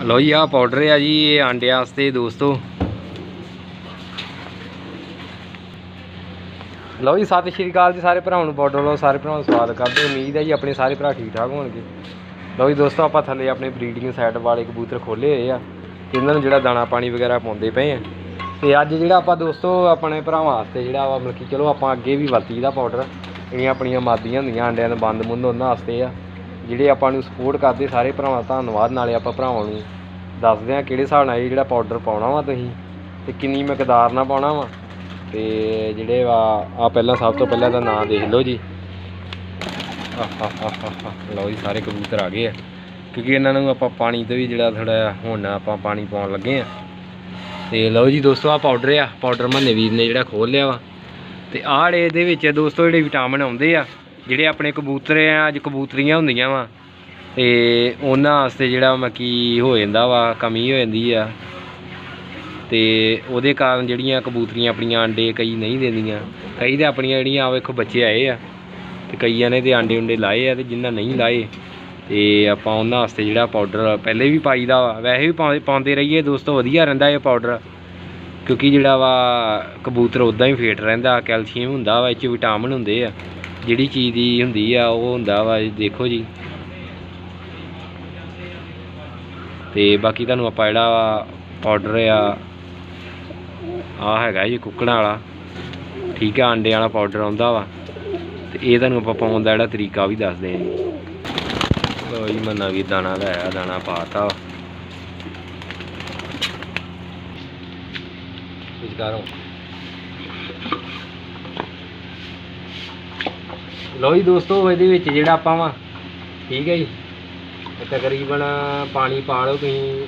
ਲੋ ਜੀ, ਆਹ ਪਾਊਡਰ ਆ ਜੀ, ਇਹ ਆਂਡਿਆਂ ਵਾਸਤੇ ਦੋਸਤੋ। ਲਓ ਜੀ, ਸਤਿ ਸ਼੍ਰੀ ਅਕਾਲ ਜੀ ਸਾਰੇ ਭਰਾਵਾਂ ਨੂੰ ਪਾਊਡਰ ਲਓ ਸਾਰੇ ਭਰਾਵਾਂ ਨੂੰ ਸਵਾਗਤ ਕਰਦੇ ਉਮੀਦ ਹੈ ਜੀ ਆਪਣੇ ਸਾਰੇ ਭਰਾ ਠੀਕ ਠਾਕ ਹੋਣਗੇ। ਲਓ ਜੀ ਦੋਸਤੋ, ਆਪਾਂ ਥੱਲੇ ਆਪਣੇ ਬਰੀਡਿੰਗ ਸਾਈਟ ਵਾਲੇ ਕਬੂਤਰ ਖੋਲੇ ਹੋਏ ਆ ਤੇ ਇਹਨਾਂ ਨੂੰ ਜਿਹੜਾ ਦਾਣਾ ਪਾਣੀ ਵਗੈਰਾ ਪਾਉਂਦੇ ਪਏ ਆ। ਤੇ ਅੱਜ ਜਿਹੜਾ ਆਪਾਂ ਦੋਸਤੋ, ਆਪਣੇ ਭਰਾਵਾਂ ਵਾਸਤੇ ਜਿਹੜਾ ਵਾ ਮਤਲਬ ਕਿ ਚਲੋ ਆਪਾਂ ਅੱਗੇ ਵੀ ਵਰਤੀ ਦਾ ਪਾਊਡਰ ਜਿਹੜੀਆਂ ਆਪਣੀਆਂ ਮਾਦੀਆਂ ਹੁੰਦੀਆਂ, ਆਂਡਿਆਂ ਦੇ ਬੰਦ ਮੁੰਦ ਉਹਨਾਂ ਵਾਸਤੇ ਆ। ਜਿਹੜੇ ਆਪਾਂ ਨੂੰ ਸਪੋਰਟ ਕਰਦੇ, ਸਾਰੇ ਭਰਾਵਾਂ ਦਾ ਧੰਨਵਾਦ। ਨਾਲੇ ਆਪਾਂ ਭਰਾਵਾਂ ਨੂੰ ਦੱਸਦੇ ਆ ਕਿਹੜੇ ਹਿਸਾਬ ਨਾਲ ਇਹ ਜਿਹੜਾ ਪਾਊਡਰ ਪਾਉਣਾ ਵਾ ਤੁਸੀਂ ਤੇ ਕਿੰਨੀ ਮਕਦਾਰ ਨਾਲ ਪਾਉਣਾ ਵਾ। ਤੇ ਜਿਹੜੇ ਵਾ ਆ ਪਹਿਲਾਂ ਸਭ ਤੋਂ ਪਹਿਲਾਂ ਦਾ ਨਾਮ ਦੇਖ ਲਓ ਜੀ। ਆਹਾਹਾਹਾ ਲਓ ਜੀ, ਸਾਰੇ ਕਬੂਤਰ ਆ ਗਏ ਆ। ਕਿਉਂਕਿ ਇਹਨਾਂ ਨੂੰ ਆਪਾਂ ਪਾਣੀ ਤੇ ਵੀ ਜਿਹੜਾ ਥੋੜਾ ਹੁਣ ਆਪਾਂ ਪਾਣੀ ਪਾਉਣ ਲੱਗੇ ਆ। ਤੇ ਲਓ ਜੀ ਦੋਸਤੋ ਆ ਪਾਊਡਰ ਆ। ਪਾਊਡਰ ਮੰਨੇ ਵੀਰ ਨੇ ਜਿਹੜਾ ਖੋਲ ਲਿਆ ਵਾ। ਤੇ ਆਹ ਇਹਦੇ ਵਿੱਚ ਦੋਸਤੋ, ਜਿਹੜੇ ਵਿਟਾਮਿਨ ਆਉਂਦੇ ਆ ਜਿਹੜੇ ਆਪਣੇ ਕਬੂਤਰ ਆ, ਅੱਜ ਕਬੂਤਰੀਆਂ ਹੁੰਦੀਆਂ ਵਾ। ਤੇ ਉਹਨਾਂ ਵਾਸਤੇ ਜਿਹੜਾ ਮੱਕੀ ਹੋ ਜਾਂਦਾ ਵਾ, ਕਮੀ ਹੋ ਜਾਂਦੀ ਆ। ਤੇ ਉਹਦੇ ਕਾਰਨ ਜਿਹੜੀਆਂ ਕਬੂਤਰੀਆਂ ਆਪਣੀਆਂ ਅੰਡੇ ਕਈ ਨਹੀਂ ਦਿੰਦੀਆਂ। ਕਈ ਤੇ ਆਪਣੀਆਂ ਜਿਹੜੀਆਂ ਆ ਵੇਖੋ ਬੱਚੇ ਆਏ ਆ। ਤੇ ਕਈਆਂ ਨੇ ਤੇ ਆਂਡੇ ਉਂਡੇ ਲਾਏ ਆ ਤੇ ਜਿਨ੍ਹਾਂ ਨਹੀਂ ਲਾਏ, ਤੇ ਆਪਾਂ ਉਹਨਾਂ ਵਾਸਤੇ ਜਿਹੜਾ ਪਾਊਡਰ ਪਹਿਲੇ ਵੀ ਪਾਈਦਾ ਵਾ। ਵੈਸੇ ਵੀ ਪਾਉਂਦੇ- ਪਾਉਂਦੇ ਰਹੀਏ, ਦੋਸਤੋ ਵਧੀਆ ਰਹਿੰਦਾ ਇਹ ਪਾਊਡਰ ਕਿਉਂਕਿ ਜਿਹੜਾ ਵਾ ਕਬੂਤਰ ਉਦਾਂ ਹੀ ਫੇਟ ਰਹਿੰਦਾ, ਕੈਲਸ਼ੀਅਮ ਹੁੰਦਾ ਵਾ, ਇਹ 'ਚ ਵਿਟਾਮਿਨ ਹੁੰਦੇ ਆ। ਜਿਹੜੀ ਚੀਜ਼ ਦੀ ਹੁੰਦੀ ਆ, ਉਹ ਹੁੰਦਾ ਵਾ, ਦੇਖੋ ਜੀ। ਤੇ ਬਾਕੀ ਤੁਹਾਨੂੰ ਆਪਾਂ ਜਿਹੜਾ ਵਾ ਪਾਊਡਰ ਆ ਆ ਹੈਗਾ ਜੀ ਕੁੱਕੜਾਂ ਵਾਲਾ। ਠੀਕ ਆ, ਅੰਡੇ ਵਾਲਾ ਪਾਊਡਰ ਆਉਂਦਾ ਵਾ। ਤੇ ਇਹ ਤੁਹਾਨੂੰ ਆਪਾਂ ਪਾਉਣ ਦਾ ਜਿਹੜਾ ਤਰੀਕਾ ਵੀ ਦੱਸਦੇ ਆ ਜੀ। ਲੋ ਜੀ, ਮੰਨਾ ਵੀ ਦਾਣਾ ਲੈ ਆ ਦਾਣਾ ਪਾਤਾ ਵਿਚਕਾਰੋਂ ਲੋ ਜੀ ਦੋਸਤੋ ਇਹਦੇ ਵਿੱਚ ਜਿਹੜਾ ਆਪਾਂ ਵਾ ਠੀਕ ਹੈ ਜੀ ਇਹ ਤਕਰੀਬਨ ਪਾਣੀ ਪਾ ਲਓ ਤੁਸੀਂ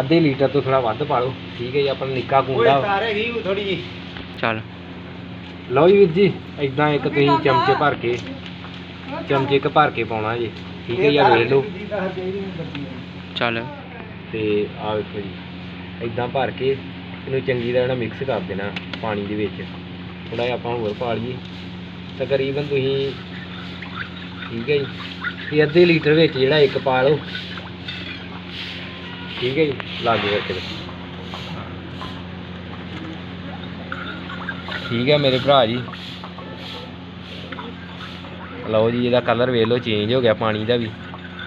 ਅੱਧੇ ਲੀਟਰ ਤੋਂ ਥੋੜਾ ਵੱਧ ਪਾ ਲਓ ਠੀਕ ਹੈ ਜੀ ਆਪਣਾ ਨਿੱਕਾ ਕੁੰਡਾ ਵਾ। ਹੈਗੀ ਥੋੜੀ ਜੀ ਚੱਲ। ਲਓ ਜੀ ਵੀਰ ਜੀ ਇਦਾਂ ਇੱਕ ਤੁਸੀਂ ਚਮਚੇ ਭਰ ਕੇ ਚਮਚੇ ਇੱਕ ਭਰ ਕੇ ਪਾਉਣਾ ਜੀ ਠੀਕ ਹੈ ਜੀ ਆ ਵੇਖ ਲਓ। ਚੱਲ। ਤੇ ਆ ਵੇਖੋ ਜੀ ਇਦਾਂ ਭਰ ਕੇ ਇਹਨੂੰ ਚੰਗੀ ਤਰ੍ਹਾਂ ਮਿਕਸ ਕਰ ਦੇਣਾ ਪਾਣੀ ਦੇ ਵਿੱਚ। ਥੋੜਾ ਜਿਹਾ ਆਪਾਂ ਹੋਰ ਪਾ ਲਈਏ। ਤਕਰੀਬਨ ਤੁਸੀਂ ਠੀਕ ਹੈ ਜੀ। ਤੇ ਅੱਧੇ ਲੀਟਰ ਵਿੱਚ ਜਿਹੜਾ ਇੱਕ ਪਾ ਲਓ ਠੀਕ ਹੈ ਜੀ ਲਾਗੇ ਕਰਕੇ ਠੀਕ ਹੈ ਮੇਰੇ ਭਰਾ ਜੀ। ਲਓ ਜੀ, ਇਹਦਾ ਕਲਰ ਵੇਖ ਲਓ ਚੇਂਜ ਹੋ ਗਿਆ ਪਾਣੀ ਦਾ ਵੀ।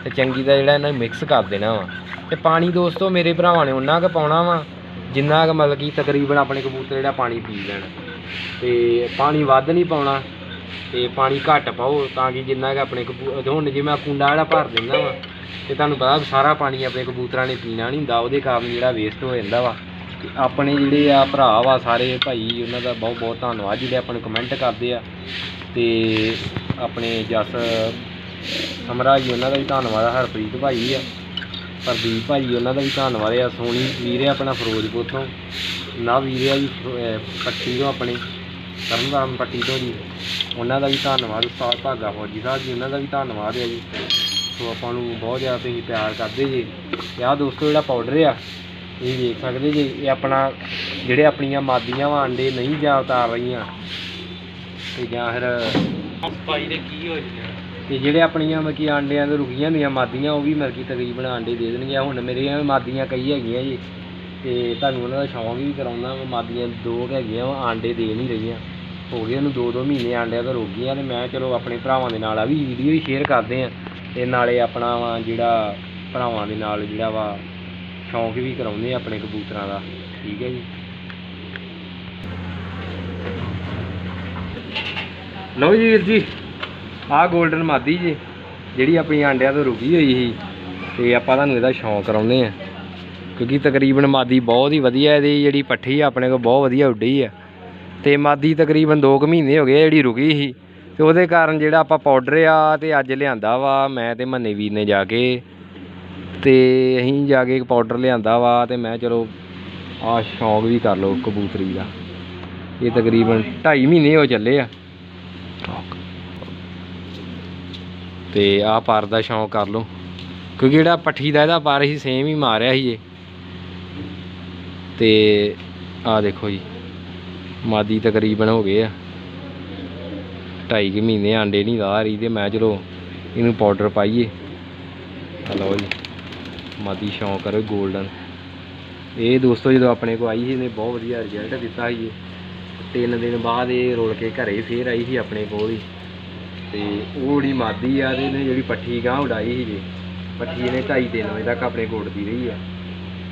ਤੇ ਚੰਗੀ ਦਾ ਜਿਹੜਾ ਇਹਨਾਂ ਨੂੰ ਮਿਕਸ ਕਰ ਦੇਣਾ ਵਾ। ਤੇ ਪਾਣੀ ਦੋਸਤੋ, ਮੇਰੇ ਭਰਾਵਾਂ ਨੇ ਉਹਨਾਂ ਕੁ ਪਾਉਣਾ ਵਾ, ਜਿੰਨਾ ਕੁ ਮਤਲਬ ਕਿ ਤਕਰੀਬਨ ਆਪਣੇ ਕਬੂਤਰ ਜਿਹੜਾ ਪਾਣੀ ਪੀ ਲੈਣ। ਤੇ ਪਾਣੀ ਵੱਧ ਨਹੀਂ ਪਾਉਣਾ। ਤੇ ਪਾਣੀ ਘੱਟ ਪਾਓ ਤਾਂ ਕਿ ਜਿੰਨਾ ਕਿ ਆਪਣੇ ਕਬੂ ਹੁਣ ਜੇ ਮੈਂ ਕੁੰਡਾ ਜਿਹੜਾ ਭਰ ਦਿੰਦਾ ਵਾ, ਤੇ ਤੁਹਾਨੂੰ ਪਤਾ ਸਾਰਾ ਪਾਣੀ ਆਪਣੇ ਕਬੂਤਰਾਂ ਨੇ ਪੀਣਾ ਨਹੀਂ ਹੁੰਦਾ, ਉਹਦੇ ਕਾਰਨ ਜਿਹੜਾ ਵੇਸਟ ਹੋ ਜਾਂਦਾ ਵਾ। ਤੇ ਆਪਣੇ ਜਿਹੜੇ ਆ ਭਰਾ ਵਾ ਸਾਰੇ ਭਾਈ, ਉਹਨਾਂ ਦਾ ਬਹੁਤ ਬਹੁਤ ਧੰਨਵਾਦ, ਜਿਹੜੇ ਆਪਾਂ ਨੂੰ ਕਮੈਂਟ ਕਰਦੇ ਆ। ਤੇ ਆਪਣੇ ਜਸ ਸਮਰਾ ਜੀ, ਉਹਨਾਂ ਦਾ ਵੀ ਧੰਨਵਾਦ ਆ, ਹਰਪ੍ਰੀਤ ਭਾਈ ਆ, ਪ੍ਰਦੀਪ ਭਾਈ, ਉਹਨਾਂ ਦਾ ਵੀ ਧੰਨਵਾਦ ਆ, ਸੋਨੀ ਵੀਰ ਆ ਆਪਣਾ ਫਿਰੋਜ਼ਪੁਰ ਤੋਂ ਨਾ ਵੀਰ ਆ ਜੀ ਪੱਟੀ ਤੋਂ ਆਪਣੇ, ਤਰਨਤਾਰਨ ਪੱਟੀ ਤੋਂ ਜੀ। ਉਹਨਾਂ ਦਾ ਵੀ ਧੰਨਵਾਦ ਉਸਤਾਦ ਭਾਗਾ ਫੌਜੀ ਸਾਹਿਬ ਜੀ ਉਹਨਾਂ ਦਾ ਵੀ ਧੰਨਵਾਦ ਹੈ ਜੀ। ਸੋ ਆਪਾਂ ਨੂੰ ਬਹੁਤ ਜ਼ਿਆਦਾ ਤੁਸੀਂ ਪਿਆਰ ਕਰਦੇ ਜੀ। ਤੇ ਆਹ ਦੋਸਤੋ ਜਿਹੜਾ ਪਾਊਡਰ ਆ ਇਹ ਵੇਖ ਸਕਦੇ ਜੀ ਇਹ ਆਪਣਾ ਜਿਹੜੇ ਆਪਣੀਆਂ ਮਾਦੀਆਂ ਵਾ ਅੰਡੇ ਨਹੀਂ ਜਾਂ ਉਤਾਰ ਰਹੀਆਂ ਤੇ ਜਾਂ ਫਿਰ ਭਾਈ ਦੇ ਕੀ ਹੋ ਜੀ ਤੇ ਜਿਹੜੇ ਆਪਣੀਆਂ ਮਤਲਬ ਕਿ ਆਂਡਿਆਂ ਦੇ ਰੁਕੀਆਂ ਹੁੰਦੀਆਂ ਮਾਦੀਆਂ ਉਹ ਵੀ ਮਤਲਬ ਕਿ ਤਕਰੀਬਨ ਆਂਡੇ ਦੇ ਦੇਣਗੀਆਂ ਹੁਣ ਮੇਰੀਆਂ ਮਾਦੀਆਂ ਕਈ ਹੈਗੀਆਂ ਜੀ ਤੇ ਤੁਹਾਨੂੰ ਉਹਨਾਂ ਦਾ ਸ਼ੌਂਕ ਵੀ ਕਰਾਉਂਦਾ ਮਾਦੀਆਂ ਦੋ ਹੈਗੀਆਂ ਉਹ ਆਂਡੇ ਦੇ ਨਹੀਂ ਰਹੀਆਂ। ਹੋ ਗਏ ਉਹਨੂੰ ਦੋ ਦੋ ਮਹੀਨੇ ਆਂਡਿਆਂ ਤੋਂ ਰੁਕ ਗਈਆਂ ਤੇ ਮੈਂ ਚਲੋ ਆਪਣੇ ਭਰਾਵਾਂ ਦੇ ਨਾਲ ਆ ਵੀ ਵੀਡੀਓ ਹੀ ਸ਼ੇਅਰ ਕਰਦੇ ਆ ਤੇ ਨਾਲੇ ਆਪਣਾ ਵਾ ਜਿਹੜਾ ਭਰਾਵਾਂ ਦੇ ਨਾਲ ਜਿਹੜਾ ਵਾ ਸ਼ੌਂਕ ਵੀ ਕਰਾਉਂਦੇ ਆ ਆਪਣੇ ਕਬੂਤਰਾਂ ਦਾ, ਠੀਕ ਹੈ ਜੀ। ਲਓ ਜੀ ਵੀਰ ਜੀ, ਆਹ 골ਡਨ ਮਾਦੀ ਜੀ, ਜਿਹੜੀ ਆਪਣੀ ਆਂਡਿਆਂ ਤੋਂ ਰੁਕੀ ਹੋਈ ਸੀ ਤੇ ਆਪਾਂ ਤੁਹਾਨੂੰ ਇਹਦਾ ਸ਼ੌਂਕ ਕਰਾਉਂਦੇ ਆ। ਕਿਉਂਕਿ ਤਕਰੀਬਨ ਮਾਦੀ ਬਹੁਤ ਹੀ ਵਧੀਆ ਇਹਦੀ ਜਿਹੜੀ ਪੱਠੀ ਆ, ਆਪਣੇ ਕੋਲ ਬਹੁਤ ਵਧੀਆ ਉੱਡੀ ਆ। ਅਤੇ ਮਾਦੀ ਤਕਰੀਬਨ ਦੋ ਕੁ ਮਹੀਨੇ ਹੋ ਗਏ ਜਿਹੜੀ ਰੁਕੀ ਸੀ। ਅਤੇ ਉਹਦੇ ਕਾਰਨ ਜਿਹੜਾ ਆਪਾਂ ਪਾਊਡਰ ਆ ਅਤੇ ਅੱਜ ਲਿਆਂਦਾ ਵਾ, ਮੈਂ ਅਤੇ ਮੰਨੇ ਵੀਰ ਨੇ ਜਾ ਕੇ। ਅਤੇ ਅਸੀਂ ਜਾ ਕੇ ਪਾਊਡਰ ਲਿਆਂਦਾ ਵਾ ਅਤੇ ਮੈਂ ਚਲੋ ਆ ਸ਼ੌਂਕ ਵੀ ਕਰ ਲਓ ਕਬੂਤਰੀ ਦਾ। ਇਹ ਤਕਰੀਬਨ 2.5 ਮਹੀਨੇ ਹੋ ਚੱਲੇ ਆ। ਤੇ ਆਹ ਪਰ ਦਾ ਸ਼ੌਂਕ ਕਰ ਲਓ। ਕਿਉਂਕਿ ਜਿਹੜਾ ਪੱਠੀ ਦਾ ਇਹਦਾ ਪਰ ਹੀ ਸੇਮ ਹੀ ਮਾਰਿਆ ਸੀ ਇਹ। ਤੇ ਆਹ ਦੇਖੋ ਜੀ। ਮਾਦੀ ਤਕਰੀਬਨ ਹੋ ਗਏ ਆ। ਢਾਈ ਕੁ ਮਹੀਨੇ ਆਂਡੇ ਨਹੀਂ ਲਾ ਰਹੀ ਤੇ ਮੈਂ ਚਲੋ ਇਹਨੂੰ ਪਾਊਡਰ ਪਾਈਏ। ਲਓ ਜੀ, ਮਾਦੀ ਸ਼ੌਂਕ ਕਰੋ 골ਡਨ ਇਹ ਦੋਸਤੋ ਜਦੋਂ ਆਪਣੇ ਕੋ ਆਈ ਸੀ, ਇਹਨੇ ਬਹੁਤ ਵਧੀਆ ਰਿਜ਼ਲਟ ਦਿੱਤਾ ਸੀ ਤਿੰਨ ਦਿਨ ਬਾਅਦ ਇਹ ਰੋਲ ਕੇ ਘਰੇ ਫੇਰ ਆਈ ਸੀ ਆਪਣੇ ਕੋਲ ਹੀ। ਤੇ ਉਹ ਜਿਹੜੀ ਮਾਦੀ ਆ ਤੇ ਇਹਨੇ ਜਿਹੜੀ ਪੱਠੀ ਗਾਂ ਉਡਾਈ ਸੀ ਜੀ ਪੱਠੀ ਇਹਨੇ ਢਾਈ ਤਿੰਨ ਵਜੇ ਤੱਕ ਆਪਣੇ ਕੋਲ ਉੱਡਦੀ ਰਹੀ ਆ।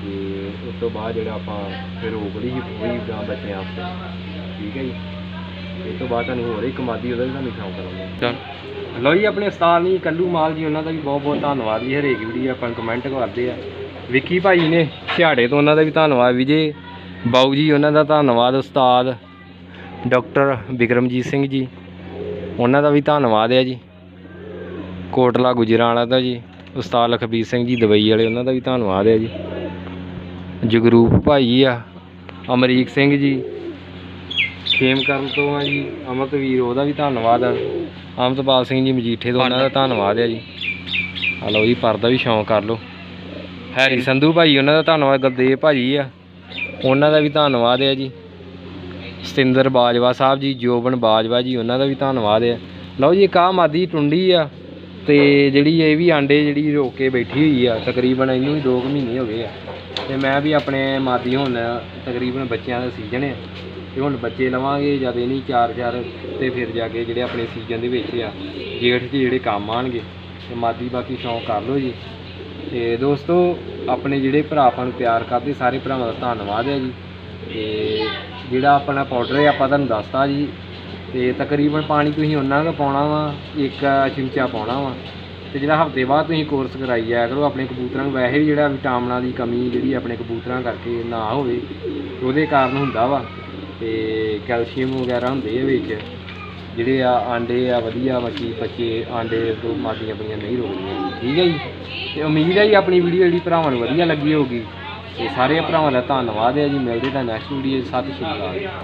ਤੇ ਉਸ ਤੋਂ ਬਾਅਦ ਜਿਹੜਾ ਆਪਾਂ ਫਿਰ ਰੋਕ ਲਈ ਸੀ ਉਹੀ ਗਾਂ ਬੱਚਿਆਂ ਵਾਸਤੇ। ਠੀਕ ਹੈ ਜੀ। ਇਸ ਤੋਂ ਬਾਅਦ ਤੁਹਾਨੂੰ ਹੋਰ ਇੱਕ ਮਾਦੀ ਉਹਦਾ ਵੀ ਤੁਹਾਨੂੰ ਸ਼ੌਂਕ ਕਰਾਂਗੇ ਲੋ ਜੀ ਆਪਣੇ ਉਸਤਾਦ ਨਹੀਂ ਕੱਲੂ ਮਾਲ ਜੀ ਉਹਨਾਂ ਦਾ ਵੀ ਬਹੁਤ ਬਹੁਤ ਧੰਨਵਾਦ ਜੀ। ਹਰੇਕ ਵੀਡੀਓ ਆਪਾਂ ਕਮੈਂਟ ਕਰਦੇ ਆ। ਵਿੱਕੀ ਭਾਈ ਨੇ ਛਿਆੜੇ ਤੋਂ ਉਹਨਾਂ ਦਾ ਵੀ ਧੰਨਵਾਦ ਵਿਜੇ। ਬਾਊ ਜੀ ਉਹਨਾਂ ਦਾ ਧੰਨਵਾਦ ਉਸਤਾਦ। ਡਾਕਟਰ ਬਿਕਰਮਜੀਤ ਸਿੰਘ ਜੀ ਉਹਨਾਂ ਦਾ ਵੀ ਧੰਨਵਾਦ ਹੈ ਜੀ। ਕੋਟਲਾ ਗੁਜਰਾਣਾ ਦਾ ਜੀ। ਉਸਤਾਦ ਲਖਬੀਰ ਸਿੰਘ ਜੀ ਦਵਾਈ ਵਾਲੇ ਉਹਨਾਂ ਦਾ ਵੀ ਧੰਨਵਾਦ ਹੈ ਜੀ। ਜਗਰੂਪ ਭਾਈ ਆ, ਅਮਰੀਕ ਸਿੰਘ ਜੀ। ਖੇਮਕਰਨ ਤੋਂ ਆ ਜੀ, ਅਮਰਤਵੀਰ, ਉਹਦਾ ਵੀ ਧੰਨਵਾਦ ਆ। ਅਮਰਤਪਾਲ ਸਿੰਘ ਜੀ, ਮਜੀਠੇ ਤੋਂ ਉਹਨਾਂ ਦਾ ਧੰਨਵਾਦ ਆ ਜੀ। ਆ ਲਓ ਜੀ, ਪਰਦਾ ਵੀ ਸ਼ੌਂਕ ਕਰ ਲਓ। ਹੈਰੀ ਸੰਧੂ ਭਾਈ, ਉਹਨਾਂ ਦਾ ਧੰਨਵਾਦ, ਗੁਰਦੇਵ ਭਾਜੀ ਆ। ਉਹਨਾਂ ਦਾ ਵੀ ਧੰਨਵਾਦ ਆ ਜੀ। ਸਤਿੰਦਰ ਬਾਜਵਾ ਸਾਹਿਬ ਜੀ, ਜੋਬਨ ਬਾਜਵਾ ਜੀ, ਉਹਨਾਂ ਦਾ ਵੀ ਧੰਨਵਾਦ ਆ। ਲਓ ਜੀ, ਇੱਕ ਆਹ ਮਾਦੀ ਟੁੰਡੀ ਆ, ਤੇ ਜਿਹੜੀ ਇਹ ਵੀ ਆਂਡੇ ਜਿਹੜੀ ਰੋਕ ਕੇ ਬੈਠੀ ਹੋਈ ਆ, ਤਕਰੀਬਨ ਇਹਨੂੰ ਵੀ 2 ਮਹੀਨੇ ਹੋ ਗਏ ਆ। ਤੇ ਮੈਂ ਵੀ ਆਪਣੇ ਮਾਦੀ ਹੁਣ ਤਕਰੀਬਨ ਬੱਚਿਆਂ ਦਾ ਸੀਜ਼ਨ ਹੈ ਤੇ ਹੁਣ ਬੱਚੇ ਲਵਾਂਗੇ ਜਦ ਇਹ ਨਹੀਂ ਚਾਰ ਚਾਰ ਤੇ ਫਿਰ ਜਾ ਕੇ ਜਿਹੜੇ ਆਪਣੇ ਸੀਜ਼ਨ ਦੇ ਵਿੱਚ ਆ, ਜੇਠ 'ਚ ਜਿਹੜੇ ਕੰਮ ਆਣਗੇ ਤੇ ਮਾਦੀ ਬਾਕੀ ਸ਼ੌਂਕ ਕਰ ਲਓ ਜੀ। ਤੇ ਦੋਸਤੋ, ਆਪਣੇ ਜਿਹੜੇ ਭਰਾ ਆਪਾਂ ਨੂੰ ਪਿਆਰ ਕਰਦੇ ਸਾਰੇ ਭਰਾਵਾਂ ਦਾ ਧੰਨਵਾਦ ਹੈ ਜੀ। ਤੇ ਜਿਹੜਾ ਆਪਣਾ ਪਾਊਡਰ ਹੈ, ਆਪਾਂ ਤੁਹਾਨੂੰ ਦੱਸਤਾ ਜੀ। ਤੇ ਤਕਰੀਬਨ ਪਾਣੀ ਤੁਸੀਂ ਉਹਨਾਂ ਕੁ ਪਾਉਣਾ ਵਾ, ਇੱਕ ਚਮਚਾ ਪਾਉਣਾ ਵਾ। ਤੇ ਜਿਹੜਾ ਹਫ਼ਤੇ ਬਾਅਦ ਤੁਸੀਂ ਕੋਰਸ ਕਰਾਈ ਜਾਇਆ ਕਰੋ, ਆਪਣੇ ਕਬੂਤਰਾਂ ਨੂੰ ਵੈਸੇ ਵੀ ਜਿਹੜਾ ਵਿਟਾਮਿਨਾਂ ਦੀ ਕਮੀ ਜਿਹੜੀ ਆਪਣੇ ਕਬੂਤਰਾਂ ਕਰਕੇ ਨਾ ਹੋਵੇ, ਉਹਦੇ ਕਾਰਨ ਹੁੰਦਾ ਵਾ। ਤੇ ਕੈਲਸ਼ੀਅਮ ਵਗੈਰਾ ਹੁੰਦੇ ਆ ਵਿੱਚ, ਜਿਹੜੇ ਆ ਆਂਡੇ ਆ ਵਧੀਆ ਮੱਛੀ ਬੱਚੇ ਆਂਡੇ ਤੋਂ ਮਾਦੀਆਂ ਆਪਣੀਆਂ ਨਹੀਂ ਰੋਕਦੀਆਂ। ਠੀਕ ਹੈ ਜੀ? ਤੇ ਉਮੀਦ ਹੈ ਜੀ ਆਪਣੀ ਵੀਡੀਓ ਜਿਹੜੀ ਭਰਾਵਾਂ ਨੂੰ ਵਧੀਆ ਲੱਗੀ ਹੋਊਗੀ। ਤੇ ਸਾਰੇ ਭਰਾਵਾਂ ਦਾ ਧੰਨਵਾਦ ਹੈ ਜੀ। ਮਿਲਦੇ ਤਾਂ ਨੈਕਸਟ ਵੀਡੀਓ ਸਤਿ ਸ਼੍ਰੀ ਅਕਾਲ।